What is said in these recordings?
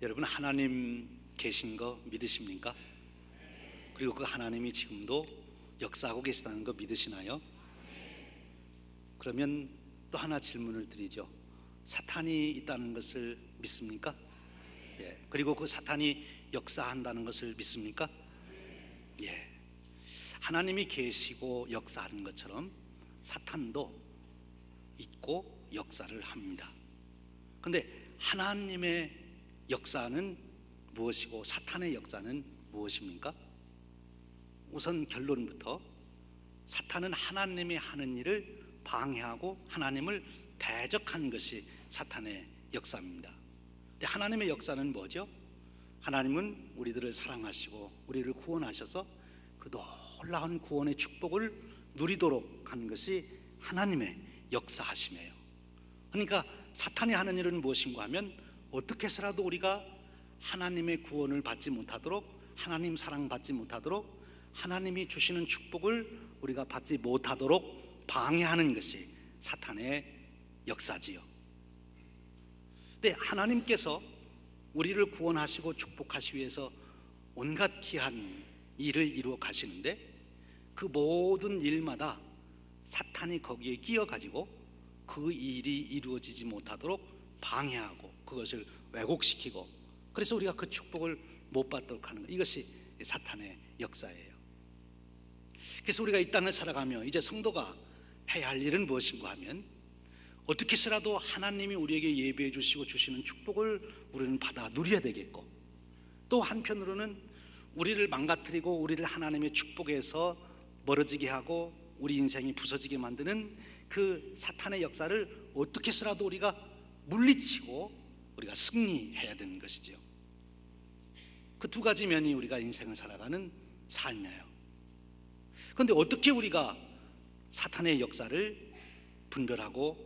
여러분 하나님 계신 거 믿으십니까? 그리고 그 하나님이 지금도 역사하고 계시다는 거 믿으시나요? 그러면 또 하나 질문을 드리죠. 사탄이 있다는 것을 믿습니까? 예. 그리고 그 사탄이 역사한다는 것을 믿습니까? 예. 하나님이 계시고 역사하는 것처럼 사탄도 있고 역사를 합니다. 근데 하나님의 역사는 무엇이고 사탄의 역사는 무엇입니까? 우선 결론부터 사탄은 하나님이 하는 일을 방해하고 하나님을 대적한 것이 사탄의 역사입니다. 근데 하나님의 역사는 뭐죠? 하나님은 우리들을 사랑하시고 우리를 구원하셔서 그 놀라운 구원의 축복을 누리도록 한 것이 하나님의 역사하심이에요. 그러니까 사탄이 하는 일은 무엇인가 하면 어떻게 해서라도 우리가 하나님의 구원을 받지 못하도록 하나님 사랑 받지 못하도록 하나님이 주시는 축복을 우리가 받지 못하도록 방해하는 것이 사탄의 역사지요. 근데 하나님께서 우리를 구원하시고 축복하시기 위해서 온갖 귀한 일을 이루어 가시는데 그 모든 일마다 사탄이 거기에 끼어 가지고 그 일이 이루어지지 못하도록 방해하고 그것을 왜곡시키고 그래서 우리가 그 축복을 못 받도록 하는 것 이것이 사탄의 역사예요. 그래서 우리가 이 땅을 살아가며 이제 성도가 해야 할 일은 무엇인가 하면 어떻게 해서라도 하나님이 우리에게 예배해 주시고 주시는 축복을 우리는 받아 누려야 되겠고 또 한편으로는 우리를 망가뜨리고 우리를 하나님의 축복에서 멀어지게 하고 우리 인생이 부서지게 만드는 그 사탄의 역사를 어떻게 해서라도 우리가 물리치고 우리가 승리해야 되는 것이지요. 그 두 가지 면이 우리가 인생을 살아가는 삶이에요. 그런데 어떻게 우리가 사탄의 역사를 분별하고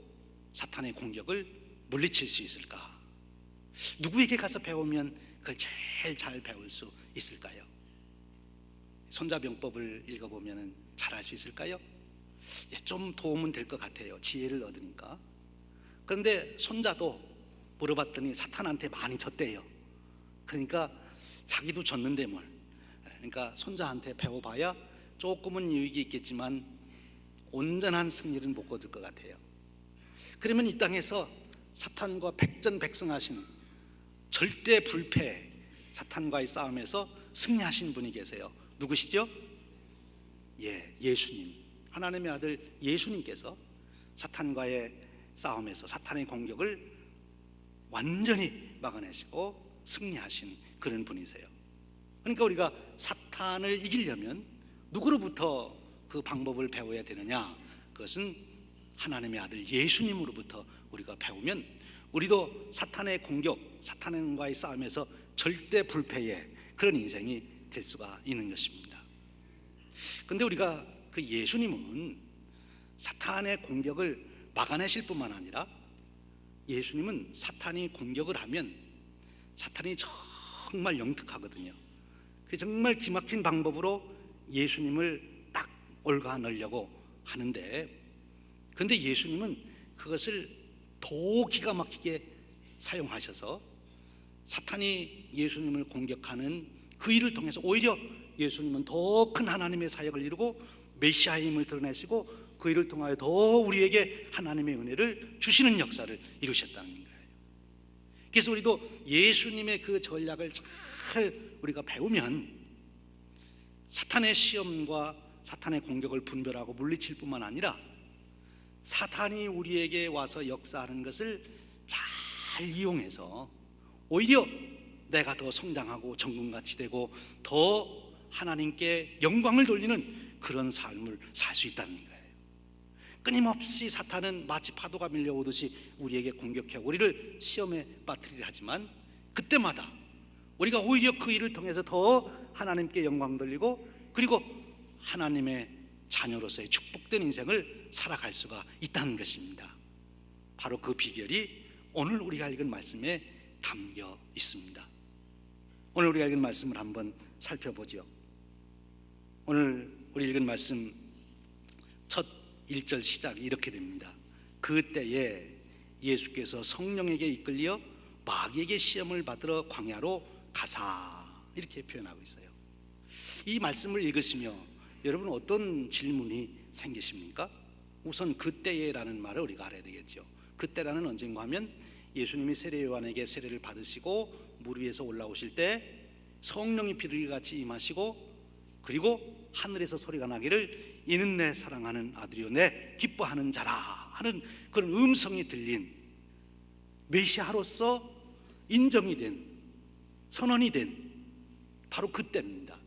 사탄의 공격을 물리칠 수 있을까? 누구에게 가서 배우면 그걸 제일 잘 배울 수 있을까요? 손자병법을 읽어보면 잘할 수 있을까요? 예, 좀 도움은 될 것 같아요. 지혜를 얻으니까. 그런데 손자도 물어봤더니 사탄한테 많이 졌대요. 그러니까 자기도 졌는데 뭘. 그러니까 손자한테 배워봐야 조금은 유익이 있겠지만 온전한 승리는 못 거둘 것 같아요. 그러면 이 땅에서 사탄과 백전백승하신 절대 불패 사탄과의 싸움에서 승리하신 분이 계세요. 누구시죠? 예, 예수님. 하나님의 아들 예수님께서 사탄과의 싸움에서 사탄의 공격을 완전히 막아내시고 승리하신 그런 분이세요. 그러니까 우리가 사탄을 이기려면 누구로부터 그 방법을 배워야 되느냐? 그것은 하나님의 아들 예수님으로부터 우리가 배우면 우리도 사탄의 공격, 사탄과의 싸움에서 절대 불패의 그런 인생이 될 수가 있는 것입니다. 근데 우리가 그 예수님은 사탄의 공격을 막아내실 뿐만 아니라 예수님은 사탄이 공격을 하면 사탄이 정말 영특하거든요. 그래서 정말 기막힌 방법으로 예수님을 딱 올가 넣으려고 하는데 근데 예수님은 그것을 더 기가 막히게 사용하셔서 사탄이 예수님을 공격하는 그 일을 통해서 오히려 예수님은 더 큰 하나님의 사역을 이루고 메시아임을 드러내시고 그 일을 통하여 더 우리에게 하나님의 은혜를 주시는 역사를 이루셨다는 거예요. 그래서 우리도 예수님의 그 전략을 잘 우리가 배우면 사탄의 시험과 사탄의 공격을 분별하고 물리칠 뿐만 아니라 사탄이 우리에게 와서 역사하는 것을 잘 이용해서 오히려 내가 더 성장하고 정금같이 되고 더 하나님께 영광을 돌리는 그런 삶을 살 수 있다는 거예요. 끊임없이 사탄은 마치 파도가 밀려오듯이 우리에게 공격해 우리를 시험에 빠뜨리려 하지만 그때마다 우리가 오히려 그 일을 통해서 더 하나님께 영광 돌리고 그리고 하나님의 자녀로서의 축복된 인생을 살아갈 수가 있다는 것입니다. 바로 그 비결이 오늘 우리가 읽은 말씀에 담겨 있습니다. 오늘 우리가 읽은 말씀을 한번 살펴보죠. 오늘 우리 읽은 말씀 첫 1절 시작이 이렇게 됩니다. 그때에 예수께서 성령에게 이끌려 마귀에게 시험을 받으러 광야로 가사 이렇게 표현하고 있어요. 이 말씀을 읽으시며 여러분 어떤 질문이 생기십니까? 우선 그때에라는 말을 우리가 알아야 되겠죠. 그때라는 언젠가 하면 예수님이 세례 요한에게 세례를 받으시고 물 위에서 올라오실 때 성령이 비둘기 같이 임하시고 그리고 하늘에서 소리가 나기를 이는 내 사랑하는 아들이요 내 기뻐하는 자라 하는 그런 음성이 들린 메시아로서 인정이 된 선언이 된 바로 그때입니다.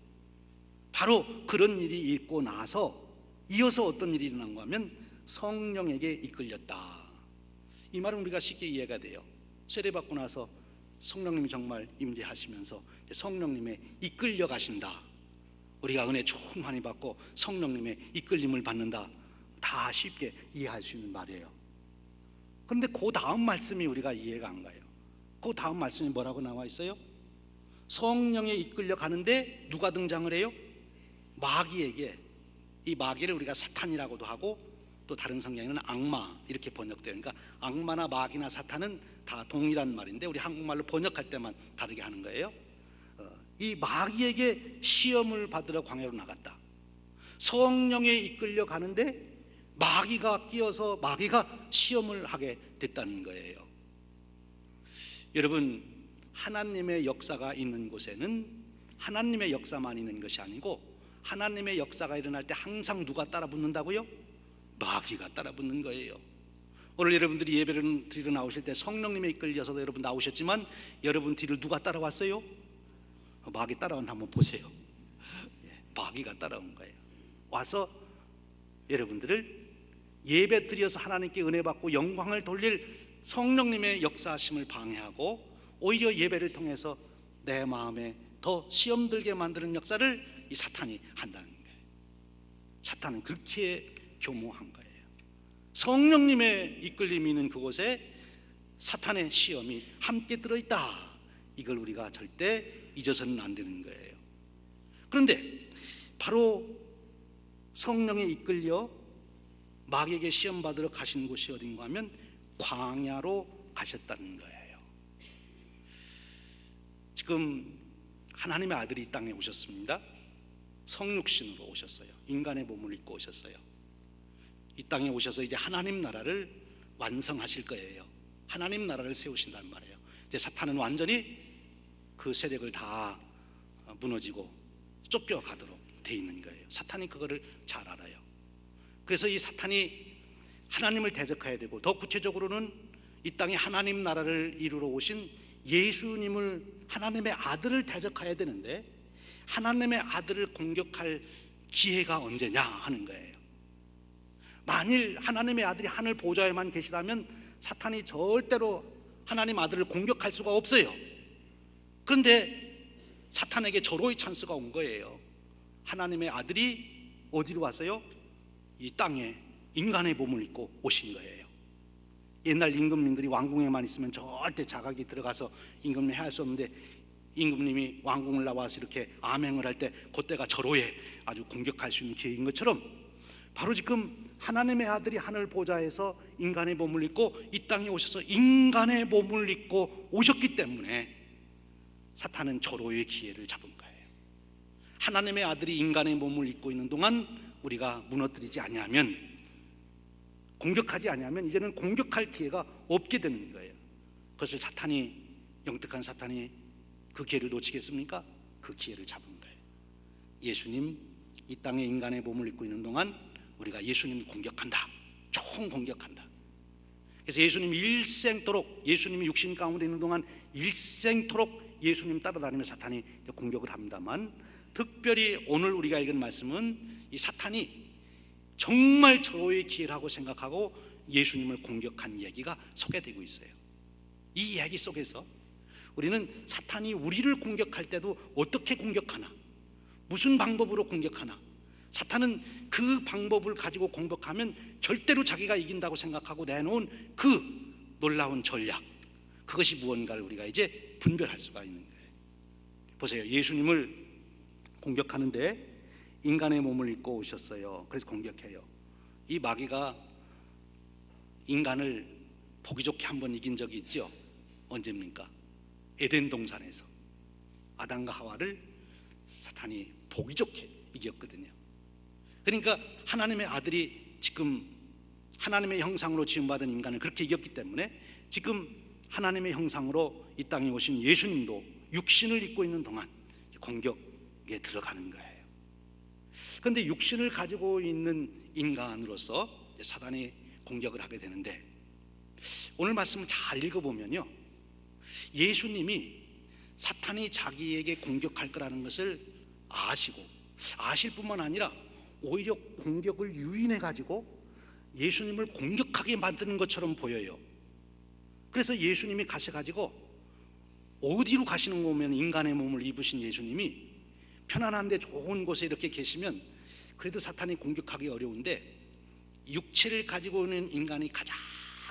바로 그런 일이 있고 나서 이어서 어떤 일이 일어난 거 하면 성령에게 이끌렸다. 이 말은 우리가 쉽게 이해가 돼요. 세례 받고 나서 성령님이 정말 임재하시면서 성령님의 이끌려 가신다. 우리가 은혜 충만히 받고 성령님의 이끌림을 받는다. 다 쉽게 이해할 수 있는 말이에요. 그런데 그 다음 말씀이 우리가 이해가 안 가요. 그 다음 말씀이 뭐라고 나와 있어요? 성령에 이끌려 가는데 누가 등장을 해요? 마귀에게 이 마귀를 우리가 사탄이라고도 하고 또 다른 성경에는 악마 이렇게 번역돼요. 그러니까 악마나 마귀나 사탄은 다 동일한 말인데 우리 한국말로 번역할 때만 다르게 하는 거예요. 어, 이 마귀에게 시험을 받으러 광야로 나갔다. 성령에 이끌려 가는데 마귀가 끼어서 마귀가 시험을 하게 됐다는 거예요. 여러분 하나님의 역사가 있는 곳에는 하나님의 역사만 있는 것이 아니고 하나님의 역사가 일어날 때 항상 누가 따라 붙는다고요? 마귀가 따라 붙는 거예요. 오늘 여러분들이 예배를 드리러 나오실 때 성령님에 이끌려서 여러분 나오셨지만 여러분 뒤를 누가 따라왔어요? 마귀 따라온 한번 보세요. 예, 마귀가 따라온 거예요. 와서 여러분들을 예배 드려서 하나님께 은혜 받고 영광을 돌릴 성령님의 역사하심을 방해하고 오히려 예배를 통해서 내 마음에 더 시험 들게 만드는 역사를 이 사탄이 한다는 거예요. 사탄은 그렇게 교모한 거예요. 성령님의 이끌림이 있는 그곳에 사탄의 시험이 함께 들어있다. 이걸 우리가 절대 잊어서는 안 되는 거예요. 그런데 바로 성령에 이끌려 마귀에게 시험 받으러 가신 곳이 어딘가 하면 광야로 가셨다는 거예요. 지금 하나님의 아들이 이 땅에 오셨습니다. 성육신으로 오셨어요. 인간의 몸을 입고 오셨어요. 이 땅에 오셔서 이제 하나님 나라를 완성하실 거예요. 하나님 나라를 세우신단 말이에요. 이제 사탄은 완전히 그 세력을 다 무너지고 쫓겨가도록 돼 있는 거예요. 사탄이 그거를 잘 알아요. 그래서 이 사탄이 하나님을 대적해야 되고 더 구체적으로는 이 땅에 하나님 나라를 이루러 오신 예수님을 하나님의 아들을 대적해야 되는데 하나님의 아들을 공격할 기회가 언제냐 하는 거예요. 만일 하나님의 아들이 하늘 보좌에만 계시다면 사탄이 절대로 하나님 아들을 공격할 수가 없어요. 그런데 사탄에게 절호의 찬스가 온 거예요. 하나님의 아들이 어디로 왔어요? 이 땅에 인간의 몸을 입고 오신 거예요. 옛날 임금님들이 왕궁에만 있으면 절대 자각이 들어가서 임금님 해야 할수 없는데 임금님이 왕궁을 나와서 이렇게 암행을 할 때 그때가 절호에 아주 공격할 수 있는 기회인 것처럼 바로 지금 하나님의 아들이 하늘 보좌에서 인간의 몸을 입고 이 땅에 오셔서 인간의 몸을 입고 오셨기 때문에 사탄은 절호의 기회를 잡은 거예요. 하나님의 아들이 인간의 몸을 입고 있는 동안 우리가 무너뜨리지 아니하면 공격하지 아니하면 이제는 공격할 기회가 없게 되는 거예요. 그것을 사탄이 영특한 사탄이 그 기회를 놓치겠습니까? 그 기회를 잡은 거예요. 예수님 이 땅에 인간의 몸을 입고 있는 동안 우리가 예수님 공격한다. 총 공격한다. 그래서 예수님 일생토록 예수님이 육신 가운데 있는 동안 일생토록 예수님 따라다니며 사탄이 공격을 합니다만 특별히 오늘 우리가 읽은 말씀은 이 사탄이 정말 절호의 기회라고 생각하고 예수님을 공격한 이야기가 소개되고 있어요. 이 이야기 속에서 우리는 사탄이 우리를 공격할 때도 어떻게 공격하나, 무슨 방법으로 공격하나, 사탄은 그 방법을 가지고 공격하면 절대로 자기가 이긴다고 생각하고 내놓은 그 놀라운 전략, 그것이 무언가를 우리가 이제 분별할 수가 있는 거예요. 보세요. 예수님을 공격하는데 인간의 몸을 입고 오셨어요. 그래서 공격해요. 이 마귀가 인간을 보기 좋게 한 번 이긴 적이 있죠. 언제입니까? 에덴 동산에서 아담과 하와를 사탄이 보기 좋게 이겼거든요. 그러니까 하나님의 아들이 지금 하나님의 형상으로 지음받은 인간을 그렇게 이겼기 때문에 지금 하나님의 형상으로 이 땅에 오신 예수님도 육신을 입고 있는 동안 공격에 들어가는 거예요. 그런데 육신을 가지고 있는 인간으로서 사단이 공격을 하게 되는데 오늘 말씀을 잘 읽어보면요. 예수님이 사탄이 자기에게 공격할 거라는 것을 아시고 아실 뿐만 아니라 오히려 공격을 유인해 가지고 예수님을 공격하게 만드는 것처럼 보여요. 그래서 예수님이 가셔 가지고 어디로 가시는 거 보면 인간의 몸을 입으신 예수님이 편안한데 좋은 곳에 이렇게 계시면 그래도 사탄이 공격하기 어려운데 육체를 가지고 있는 인간이 가장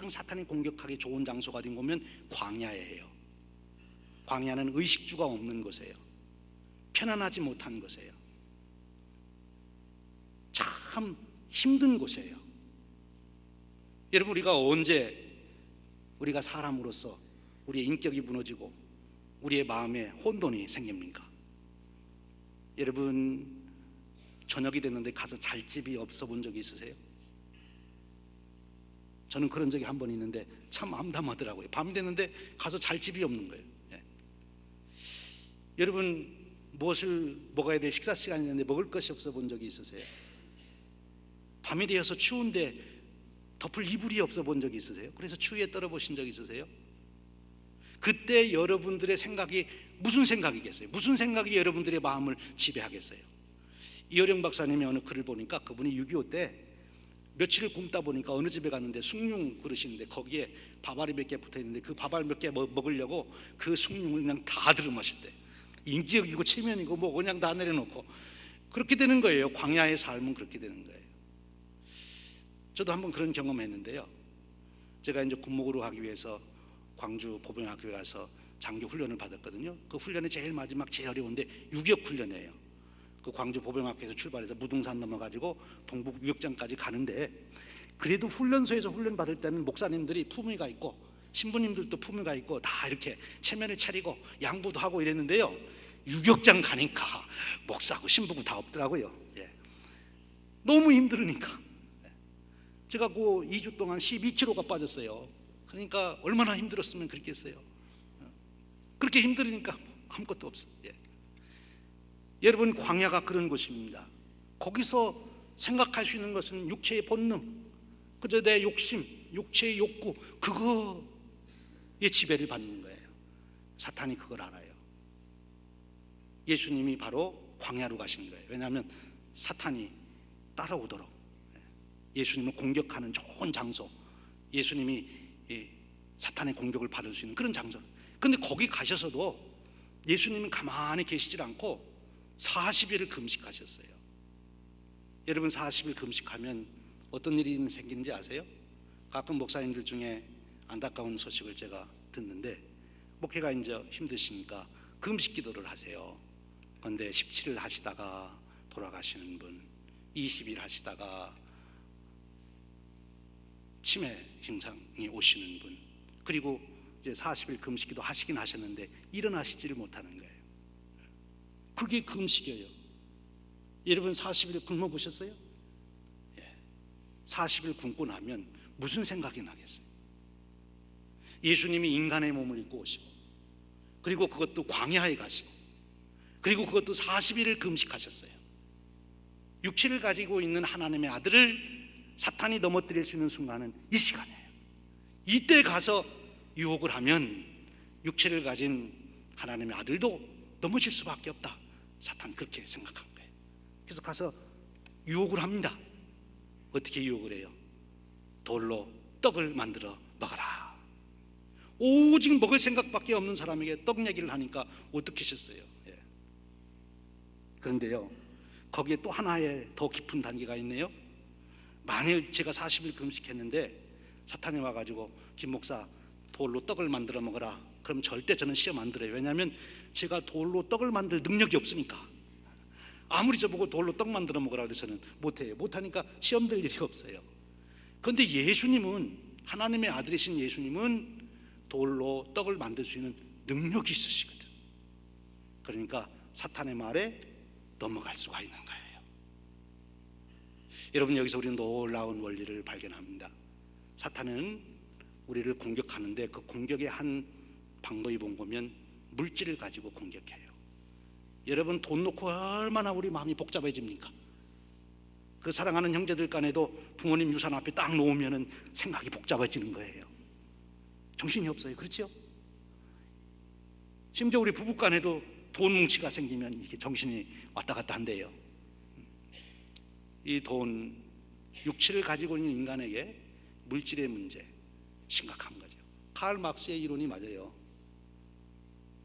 사탄이 공격하기 좋은 장소가 된 거면 광야예요. 광야는 의식주가 없는 곳이에요. 편안하지 못한 곳이에요. 참 힘든 곳이에요. 여러분 우리가 언제 우리가 사람으로서 우리의 인격이 무너지고 우리의 마음에 혼돈이 생깁니까? 여러분 저녁이 됐는데 가서 잘 집이 없어 본 적이 있으세요? 저는 그런 적이 한 번 있는데 참 암담하더라고요. 밤 됐는데 가서 잘 집이 없는 거예요. 예. 여러분 무엇을 먹어야 될 식사 시간이 있는데 먹을 것이 없어 본 적이 있으세요? 밤이 되어서 추운데 덮을 이불이 없어 본 적이 있으세요? 그래서 추위에 떨어 보신 적 있으세요? 그때 여러분들의 생각이 무슨 생각이겠어요? 무슨 생각이 여러분들의 마음을 지배하겠어요? 이어령 박사님의 어느 글을 보니까 그분이 6.25 때 며칠을 굶다 보니까 어느 집에 갔는데 숭늉 그릇인데 거기에 밥알이 몇 개 붙어 있는데 그 밥알 몇 개 먹으려고 그 숭늉을 그냥 다 들어마셨대. 인기역이고 체면이고 뭐 그냥 다 내려놓고 그렇게 되는 거예요. 광야의 삶은 그렇게 되는 거예요. 저도 한번 그런 경험했는데요. 제가 이제 군목으로 가기 위해서 광주 보병학교에 가서 장교 훈련을 받았거든요. 그 훈련이 제일 마지막 제일 어려운데 유격 훈련이에요. 그 광주 보병학교에서 출발해서 무등산 넘어가지고 동북 유격장까지 가는데 그래도 훈련소에서 훈련 받을 때는 목사님들이 품위가 있고 신부님들도 품위가 있고 다 이렇게 체면을 차리고 양보도 하고 이랬는데요. 유격장 가니까 목사고 신부고 다 없더라고요. 예. 너무 힘들으니까. 제가 그 2주 동안 12kg가 빠졌어요. 그러니까 얼마나 힘들었으면 그렇겠어요. 그렇게 힘들으니까 아무것도 없어요. 예. 여러분 광야가 그런 곳입니다. 거기서 생각할 수 있는 것은 육체의 본능, 그저 내 욕심, 육체의 욕구 그거의 지배를 받는 거예요. 사탄이 그걸 알아요. 예수님이 바로 광야로 가신 거예요. 왜냐하면 사탄이 따라오도록 예수님을 공격하는 좋은 장소, 예수님이 사탄의 공격을 받을 수 있는 그런 장소. 그런데 거기 가셔서도 예수님은 가만히 계시질 않고 40일을 금식하셨어요. 여러분 40일 금식하면 어떤 일이 생기는지 아세요? 가끔 목사님들 중에 안타까운 소식을 제가 듣는데 목회가 이제 힘드시니까 금식 기도를 하세요. 그런데 17일 하시다가 돌아가시는 분, 20일 하시다가 치매 증상이 오시는 분, 그리고 이제 40일 금식기도 하시긴 하셨는데 일어나시지를 못하는 거예요. 그게 금식이에요. 여러분 40일 굶어 보셨어요? 예. 40일 굶고 나면 무슨 생각이 나겠어요? 예수님이 인간의 몸을 입고 오시고 그리고 그것도 광야에 가시고 그리고 그것도 40일을 금식하셨어요. 육체를 가지고 있는 하나님의 아들을 사탄이 넘어뜨릴 수 있는 순간은 이 시간이에요. 이때 가서 유혹을 하면 육체를 가진 하나님의 아들도 넘어질 수밖에 없다. 사탄 그렇게 생각한 거예요. 그래서 가서 유혹을 합니다. 어떻게 유혹을 해요? 돌로 떡을 만들어 먹어라. 오직 먹을 생각밖에 없는 사람에게 떡 얘기를 하니까 어떻게 하셨어요? 예. 그런데요, 거기에 또 하나의 더 깊은 단계가 있네요. 만일 제가 40일 금식했는데 사탄이 와가지고 김 목사 돌로 떡을 만들어 먹어라. 그럼 절대 저는 시험 안 들어요. 왜냐하면 제가 돌로 떡을 만들 능력이 없으니까. 아무리 저보고 돌로 떡 만들어 먹으라 해도 저는 못해요. 못하니까 시험 들 일이 없어요. 그런데 예수님은 하나님의 아들이신 예수님은 돌로 떡을 만들 수 있는 능력이 있으시거든. 그러니까 사탄의 말에 넘어갈 수가 있는 거예요. 여러분 여기서 우리는 놀라운 원리를 발견합니다. 사탄은 우리를 공격하는데 그 공격의 한 방법이 본 거면 물질을 가지고 공격해요. 여러분 돈 놓고 얼마나 우리 마음이 복잡해집니까? 그 사랑하는 형제들 간에도 부모님 유산 앞에 딱 놓으면은 생각이 복잡해지는 거예요. 정신이 없어요. 그렇죠? 심지어 우리 부부 간에도 돈 뭉치가 생기면 이게 정신이 왔다 갔다 한대요. 이 돈, 육체를 가지고 있는 인간에게 물질의 문제 심각한 거죠. 칼 막스의 이론이 맞아요.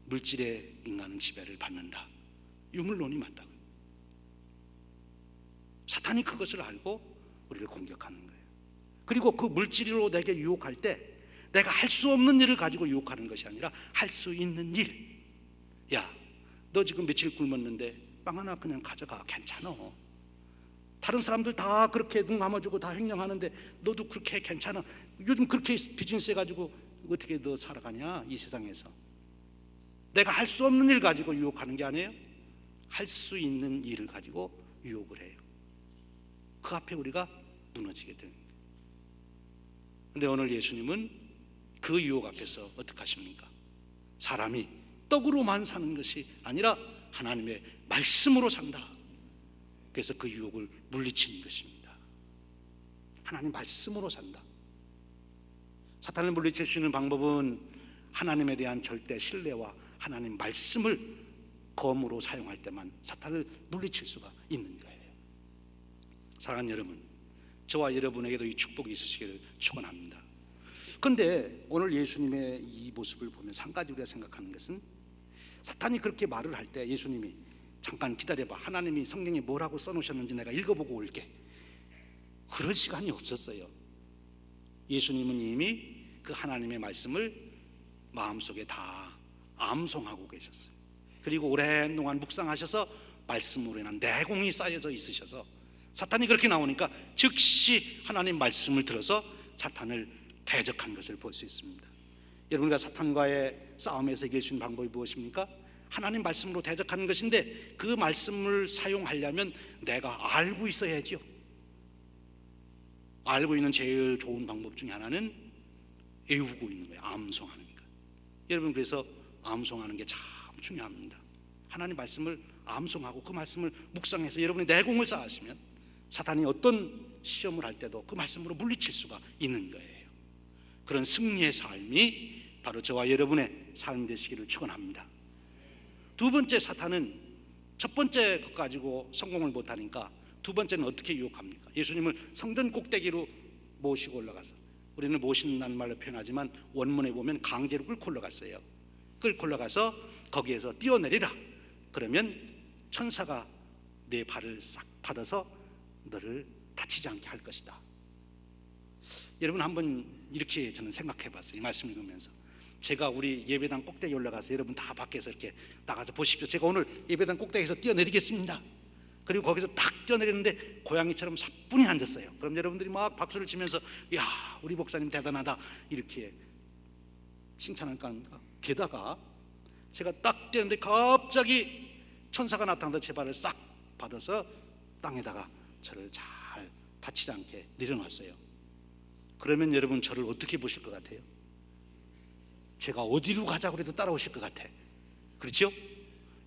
물질의 인간은 지배를 받는다. 유물론이 맞다고요. 사탄이 그것을 알고 우리를 공격하는 거예요. 그리고 그 물질로 내게 유혹할 때 내가 할 수 없는 일을 가지고 유혹하는 것이 아니라 할 수 있는 일. 야, 너 지금 며칠 굶었는데 빵 하나 그냥 가져가. 괜찮아. 다른 사람들 다 그렇게 눈 감아주고 다 횡령하는데 너도 그렇게 괜찮아. 요즘 그렇게 비즈니스 해가지고 어떻게 너 살아가냐 이 세상에서. 내가 할 수 없는 일 가지고 유혹하는 게 아니에요. 할 수 있는 일을 가지고 유혹을 해요. 그 앞에 우리가 무너지게 됩니다. 근데 오늘 예수님은 그 유혹 앞에서 어떻게 하십니까? 사람이 떡으로만 사는 것이 아니라 하나님의 말씀으로 산다. 그래서 그 유혹을 물리치는 것입니다. 하나님 말씀으로 산다. 사탄을 물리칠 수 있는 방법은 하나님에 대한 절대 신뢰와 하나님 말씀을 검으로 사용할 때만 사탄을 물리칠 수가 있는 거예요. 사랑하는 여러분, 저와 여러분에게도 이 축복이 있으시기를 축원합니다. 그런데 오늘 예수님의 이 모습을 보면서 한 가지 우리가 생각하는 것은 사탄이 그렇게 말을 할 때 예수님이 잠깐 기다려봐. 하나님이 성경에 뭐라고 써놓으셨는지 내가 읽어보고 올게. 그럴 시간이 없었어요. 예수님은 이미 그 하나님의 말씀을 마음속에 다 암송하고 계셨어요. 그리고 오랜 동안 묵상하셔서 말씀으로 인한 내공이 쌓여져 있으셔서 사탄이 그렇게 나오니까 즉시 하나님 말씀을 들어서 사탄을 대적한 것을 볼 수 있습니다. 여러분과 사탄과의 싸움에서 이길 수 있는 방법이 무엇입니까? 하나님 말씀으로 대적하는 것인데 그 말씀을 사용하려면 내가 알고 있어야지요. 알고 있는 제일 좋은 방법 중에 하나는 외우고 있는 거예요. 암송하는 거. 여러분 그래서 암송하는 게 참 중요합니다. 하나님 말씀을 암송하고 그 말씀을 묵상해서 여러분의 내공을 쌓으시면 사탄이 어떤 시험을 할 때도 그 말씀으로 물리칠 수가 있는 거예요. 그런 승리의 삶이 바로 저와 여러분의 삶 되시기를 축원합니다. 두 번째 사탄은 첫 번째 것 가지고 성공을 못하니까 두 번째는 어떻게 유혹합니까? 예수님을 성전 꼭대기로 모시고 올라가서 우리는 모신다는 말로 표현하지만 원문에 보면 강제로 끌고 올라갔어요. 끌고 올라가서 거기에서 뛰어내리라. 그러면 천사가 내 발을 싹 받아서 너를 다치지 않게 할 것이다. 여러분 한번 이렇게 저는 생각해 봤어요. 이 말씀 읽으면서. 제가 우리 예배당 꼭대기 올라가서 여러분 다 밖에서 이렇게 나가서 보십시오. 제가 오늘 예배당 꼭대기에서 뛰어내리겠습니다. 그리고 거기서 탁 뛰어내리는데 고양이처럼 사뿐히 앉았어요. 그럼 여러분들이 막 박수를 치면서 야 우리 목사님 대단하다 이렇게 칭찬할 거 아닙니까? 게다가 제가 딱 뛰는데 갑자기 천사가 나타나서 제 발을 싹 받아서 땅에다가 저를 잘 다치지 않게 내려놨어요. 그러면 여러분 저를 어떻게 보실 것 같아요? 제가 어디로 가자고 해도 따라오실 것 같아. 그렇죠?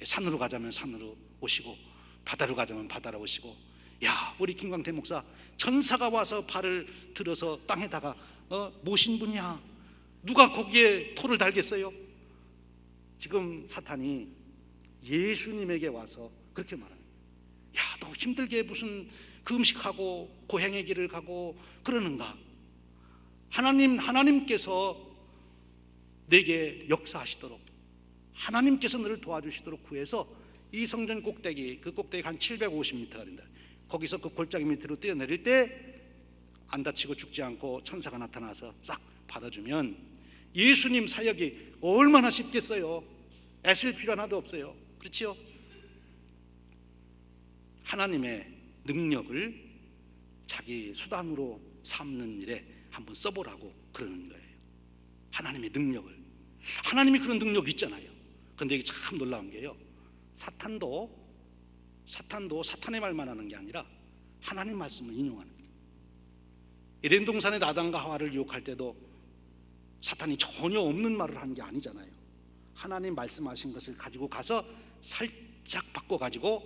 산으로 가자면 산으로 오시고 바다로 가자면 바다로 오시고 야 우리 김광태 목사 천사가 와서 발을 들어서 땅에다가 어, 모신 분이야. 누가 거기에 토를 달겠어요? 지금 사탄이 예수님에게 와서 그렇게 말합니다. 야, 너 힘들게 무슨 그 음식하고 고행의 길을 가고 그러는가? 하나님 하나님께서 내게 역사하시도록 하나님께서 너를 도와주시도록 구해서 이 성전 꼭대기 그 꼭대기 한 750m가 된다. 거기서 그 골짜기 밑으로 뛰어내릴 때 안 다치고 죽지 않고 천사가 나타나서 싹 받아주면 예수님 사역이 얼마나 쉽겠어요. 애쓸 필요 하나도 없어요. 그렇지요? 하나님의 능력을 자기 수단으로 삼는 일에 한번 써보라고 그러는 거예요. 하나님의 능력을. 하나님이 그런 능력이 있잖아요. 근데 이게 참 놀라운 게요. 사탄도 사탄도 사탄의 말만 하는 게 아니라 하나님 말씀을 인용하는 거예요. 에덴 동산의 나단과 하와를 유혹할 때도 사탄이 전혀 없는 말을 한 게 아니잖아요. 하나님 말씀하신 것을 가지고 가서 살짝 바꿔 가지고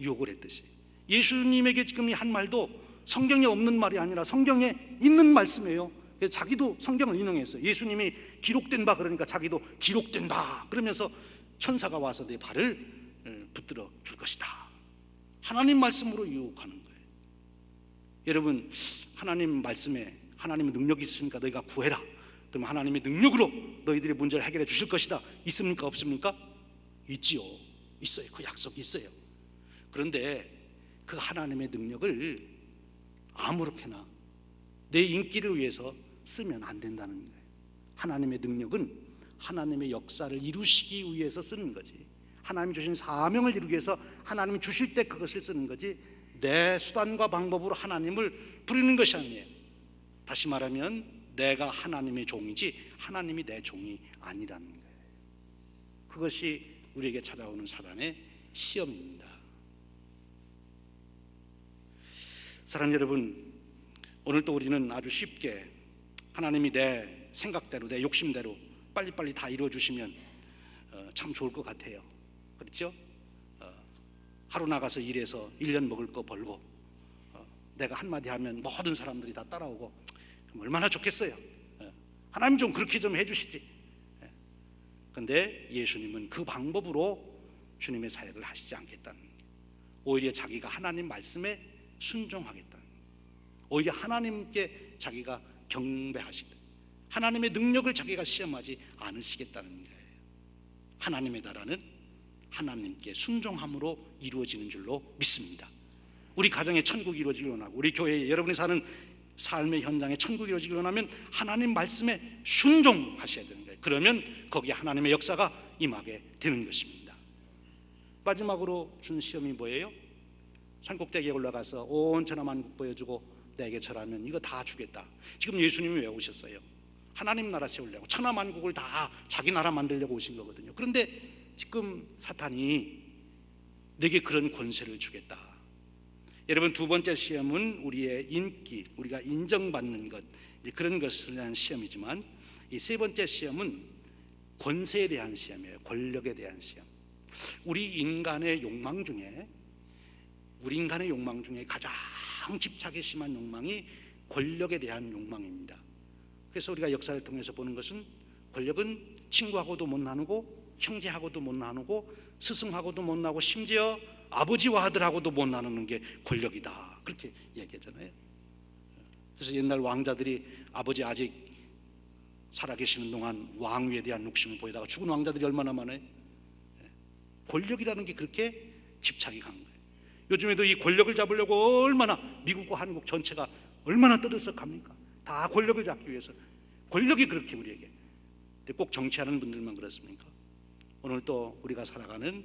유혹을 했듯이 예수님에게 지금 이 한 말도 성경에 없는 말이 아니라 성경에 있는 말씀이에요. 그래서 자기도 성경을 인용했어요. 예수님이 기록된 바 그러니까 자기도 기록된 바 그러면서 천사가 와서 내 발을 어, 붙들어 줄 것이다. 하나님 말씀으로 유혹하는 거예요. 여러분 하나님 말씀에 하나님의 능력이 있으니까 너희가 구해라. 그럼 하나님의 능력으로 너희들의 문제를 해결해 주실 것이다. 있습니까? 없습니까? 있지요. 있어요. 그 약속이 있어요. 그런데 그 하나님의 능력을 아무렇게나 내 인기를 위해서 쓰면 안 된다는 거예요. 하나님의 능력은 하나님의 역사를 이루시기 위해서 쓰는 거지. 하나님 주신 사명을 이루기 위해서 하나님이 주실 때 그것을 쓰는 거지. 내 수단과 방법으로 하나님을 부리는 것이 아니에요. 다시 말하면 내가 하나님의 종이지 하나님이 내 종이 아니라는 거예요. 그것이 우리에게 찾아오는 사단의 시험입니다. 사랑 여러분, 오늘 또 우리는 아주 쉽게 하나님이 내 생각대로 내 욕심대로 빨리빨리 다 이루어 주시면 어, 참 좋을 것 같아요. 그렇죠? 어, 하루 나가서 일해서 1년 먹을 거 벌고 어, 내가 한마디 하면 모든 사람들이 다 따라오고 얼마나 좋겠어요. 어, 하나님 좀 그렇게 좀 해주시지. 예. 근데 예수님은 그 방법으로 주님의 사역을 하시지 않겠다는. 오히려 자기가 하나님 말씀에 순종하겠다는 거예요. 오히려 하나님께 자기가 경배하시겠다. 하나님의 능력을 자기가 시험하지 않으시겠다는 거예요. 하나님의 나라는 하나님께 순종함으로 이루어지는 줄로 믿습니다. 우리 가정에 천국이 이루어지기 원하고 우리 교회에 여러분이 사는 삶의 현장에 천국이 이루어지기 원하면 하나님 말씀에 순종하셔야 되는 거예요. 그러면 거기에 하나님의 역사가 임하게 되는 것입니다. 마지막으로 준 시험이 뭐예요? 산꼭대기에 올라가서 온 천하만국 보여주고 내게 절하면 이거 다 주겠다. 지금 예수님이 왜 오셨어요? 하나님 나라 세우려고 천하만국을 다 자기 나라 만들려고 오신 거거든요. 그런데 지금 사탄이 내게 그런 권세를 주겠다. 여러분 두 번째 시험은 우리의 인기, 우리가 인정받는 것 그런 것을 위한 시험이지만 이 세 번째 시험은 권세에 대한 시험이에요. 권력에 대한 시험. 우리 인간의 욕망 중에 우리 인간의 욕망 중에 가장 집착이 심한 욕망이 권력에 대한 욕망입니다. 그래서 우리가 역사를 통해서 보는 것은 권력은 친구하고도 못 나누고 형제하고도 못 나누고 스승하고도 못 나누고 심지어 아버지와 아들하고도 못 나누는 게 권력이다. 그렇게 얘기하잖아요. 그래서 옛날 왕자들이 아버지 아직 살아계시는 동안 왕위에 대한 욕심을 보이다가 죽은 왕자들이 얼마나 많아요? 권력이라는 게 그렇게 집착이 간 거예요. 요즘에도 이 권력을 잡으려고 얼마나 미국과 한국 전체가 얼마나 떠들썩합니까? 다 권력을 잡기 위해서 권력이 그렇게 우리에게 꼭 정치하는 분들만 그렇습니까? 오늘 또 우리가 살아가는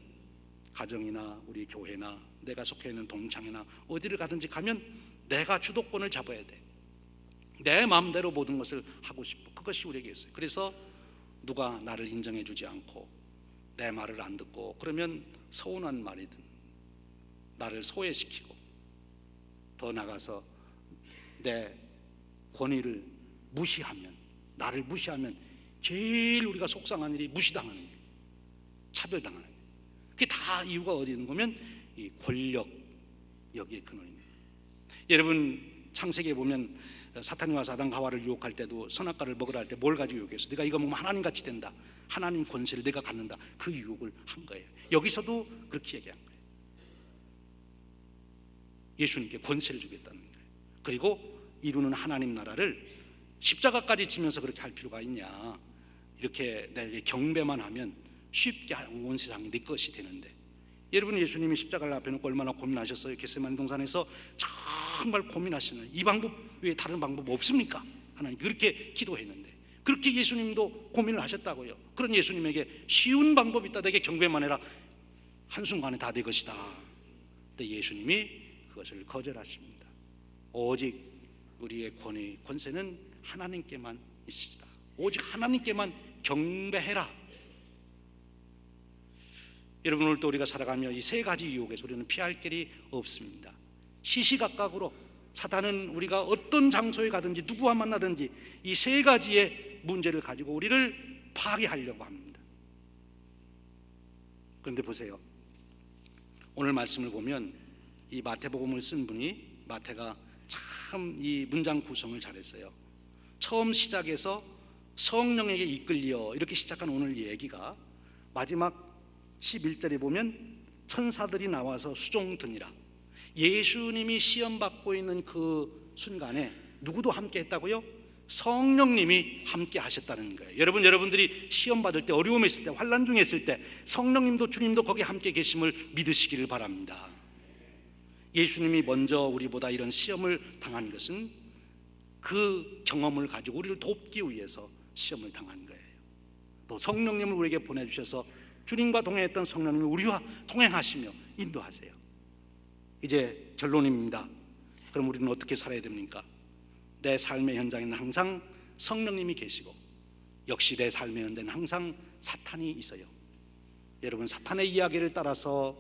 가정이나 우리 교회나 내가 속해 있는 동창이나 어디를 가든지 가면 내가 주도권을 잡아야 돼. 내 마음대로 모든 것을 하고 싶어. 그것이 우리에게 있어요. 그래서 누가 나를 인정해 주지 않고 내 말을 안 듣고 그러면 서운한 말이든 나를 소외시키고 더 나가서 내 권위를 무시하면 나를 무시하면 제일 우리가 속상한 일이 무시당하는 일, 차별당하는 일. 그게 다 이유가 어디 있는 거면 이 권력 여기에 근원입니다. 여러분 창세기에 보면 와서 아담 하와를 유혹할 때도 선악과를 먹으라 할 때 뭘 가지고 유혹했어? 네가 이거 먹으면 하나님 같이 된다. 하나님 권세를 내가 갖는다. 그 유혹을 한 거예요. 여기서도 그렇게 거예요. 예수님께 권세를 주겠다는 거예요. 그리고 이루는 하나님 나라를 십자가까지 지면서 그렇게 할 필요가 있냐? 이렇게 내게 경배만 하면 쉽게 온 세상이 내 것이 되는데 여러분 예수님이 십자가를 앞에 놓고 얼마나 고민하셨어요? 겟세마니 동산에서 정말 고민하시는 이 방법 외에 다른 방법 없습니까? 하나님 그렇게 기도했는데 그렇게 예수님도 고민을 하셨다고요. 그런 예수님에게 쉬운 방법이 있다. 내게 경배만 해라. 한순간에 다 내 것이다. 근데 예수님이 그것을 거절하십니다. 오직 우리의 권위, 권세는 하나님께만 있으시다. 오직 하나님께만 경배해라. 여러분 오늘 또 우리가 살아가며 이 세 가지 유혹에서 우리는 피할 길이 없습니다. 시시각각으로 사탄은 우리가 어떤 장소에 가든지 누구와 만나든지 이 세 가지의 문제를 가지고 우리를 파괴하려고 합니다. 그런데 보세요. 오늘 말씀을 보면 이 마태복음을 쓴 분이 마태가 참 이 문장 구성을 잘했어요. 처음 시작에서 성령에게 이끌려 이렇게 시작한 오늘 얘기가 마지막 11절에 보면 천사들이 나와서 수종 드니라. 예수님이 시험 받고 있는 그 순간에 누구도 함께 했다고요? 성령님이 함께 하셨다는 거예요. 여러분 여러분들이 시험 받을 때 어려움에 있을 때 환난 중에 있을 때 성령님도 주님도 거기 함께 계심을 믿으시기를 바랍니다. 예수님이 먼저 우리보다 이런 시험을 당한 것은 그 경험을 가지고 우리를 돕기 위해서 시험을 당한 거예요. 또 성령님을 우리에게 보내주셔서 주님과 동행했던 성령님이 우리와 동행하시며 인도하세요. 이제 결론입니다. 그럼 우리는 어떻게 살아야 됩니까? 내 삶의 현장에는 항상 성령님이 계시고 역시 내 삶의 현장에는 항상 사탄이 있어요. 여러분 사탄의 이야기를 따라서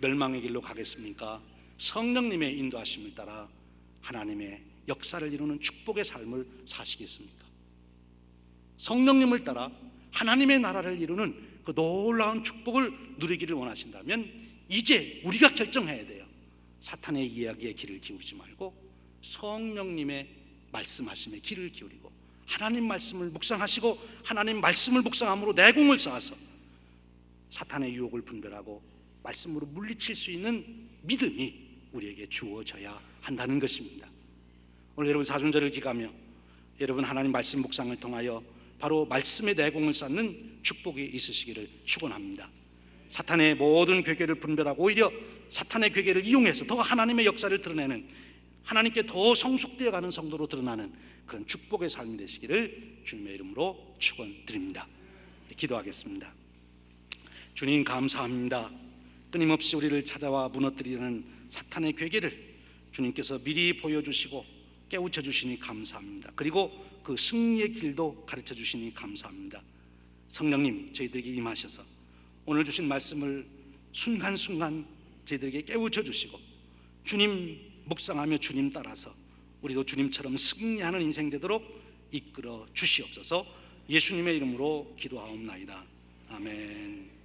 멸망의 길로 가겠습니까? 성령님의 인도하심을 따라 하나님의 역사를 이루는 축복의 삶을 사시겠습니까? 성령님을 따라 하나님의 나라를 이루는 그 놀라운 축복을 누리기를 원하신다면 이제 우리가 결정해야 돼요. 사탄의 이야기에 귀를 기울이지 말고 성령님의 말씀하심에 귀를 기울이고 하나님 말씀을 묵상하시고 하나님 말씀을 묵상함으로 내공을 쌓아서 사탄의 유혹을 분별하고 말씀으로 물리칠 수 있는 믿음이 우리에게 주어져야 한다는 것입니다. 오늘 여러분 사순절을 기가며 여러분 하나님 말씀 묵상을 통하여 바로 말씀의 내공을 쌓는 축복이 있으시기를 축원합니다. 사탄의 모든 괴계를 분별하고 오히려 사탄의 괴계를 이용해서 더 하나님의 역사를 드러내는 하나님께 더 성숙되어 가는 성도로 드러나는 그런 축복의 삶이 되시기를 주님의 이름으로 축원드립니다. 기도하겠습니다. 주님 감사합니다. 끊임없이 우리를 찾아와 무너뜨리는 사탄의 괴계를 주님께서 미리 보여주시고 깨우쳐 주시니 감사합니다. 그리고 그 승리의 길도 가르쳐 주시니 감사합니다. 성령님 저희들에게 임하셔서 오늘 주신 말씀을 순간순간 저희들에게 깨우쳐 주시고 주님 묵상하며 주님 따라서 우리도 주님처럼 승리하는 인생 되도록 이끌어 주시옵소서 예수님의 이름으로 기도하옵나이다. 아멘.